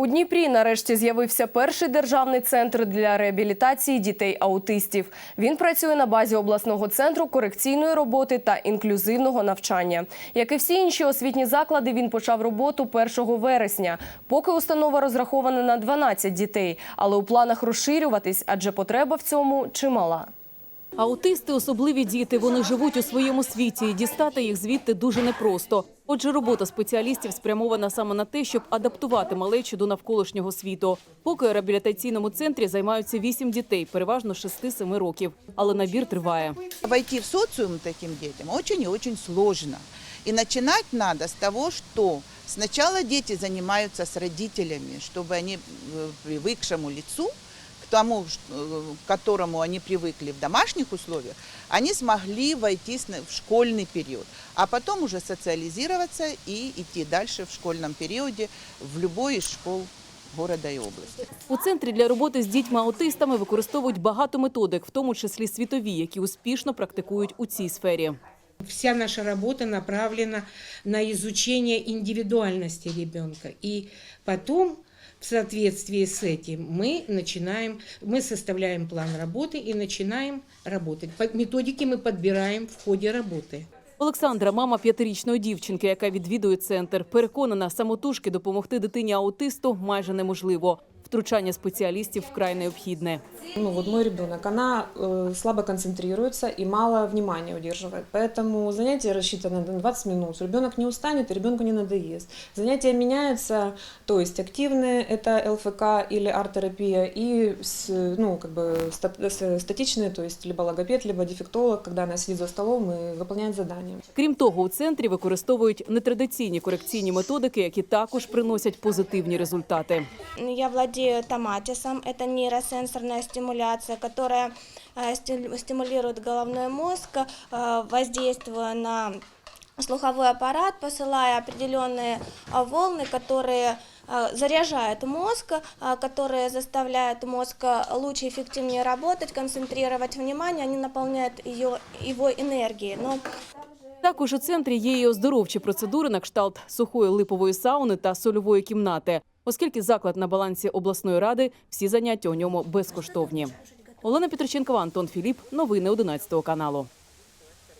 У Дніпрі нарешті з'явився перший державний центр для реабілітації дітей-аутистів. Він працює на базі обласного центру корекційної роботи та інклюзивного навчання. Як і всі інші освітні заклади, він почав роботу 1 вересня. Поки установа розрахована на 12 дітей, але у планах розширюватись, адже потреба в цьому чимала. Аутисти – особливі діти. Вони живуть у своєму світі і дістати їх звідти дуже непросто. Отже, робота спеціалістів спрямована саме на те, щоб адаптувати малечу до навколишнього світу. Поки у реабілітаційному центрі займаються вісім дітей, переважно 6-7 років. Але набір триває. Войти в социум таким детям очень и очень сложно. И начинать надо с того, что сначала дети занимаются с родителями, чтобы они э, привыкшему лицу, к тому, ш- э, к которому они привыкли в домашних условиях, они смогли войти с- в школьный период, а потом уже социализироваться и идти дальше в школьном периоде в любой из школ города и области. У центрі для роботи з дітьми-аутистами використовують багато методик, в тому числі світові, які успішно практикують у цій сфері. Вся наша работа направлена на изучение индивидуальности ребенка. И потом, в соответствии с этим, мы начинаем, мы составляем план работы и начинаем работать. По- Методики мы подбираем в ходе работы. Олександра, мама п'ятирічної дівчинки, яка відвідує центр, переконана, самотужки допомогти дитині аутисту майже неможливо. Втручання спеціалістів вкрай необхідне. Ну вот мой ребенок, она э, слабо концентрируется и мало внимания удерживает. Поэтому занятие рассчитано на 20 минут. Ребенок не устанет, и ребенку не надоест. Занятия меняются, то есть активные это ЛФК или арт-терапия, и с- ну, как бы стат- с- статичные, то есть либо логопед, либо дефектолог, когда она сидит за столом и выполняет задания. Крім того, у центрі використовують нетрадиційні корекційні методики, які також приносять позитивні результати. Я владею томатисом. Это нейросенсорная стимуляция, которая э, стим- стимулирует головной мозг, э, воздействуя на слуховой аппарат, посылая определенные э, волны, которые э, заряжают мозг, э, которые заставляют мозг э, лучше и эффективнее работать, концентрировать внимание, они наполняют ее, его энергией. Но Також у центрі є і оздоровчі процедури на кшталт сухої липової сауни та сольової кімнати. Оскільки заклад на балансі обласної ради, всі заняття у ньому безкоштовні. Олена Петриченкова, Антон Філіп. Новини 11 каналу.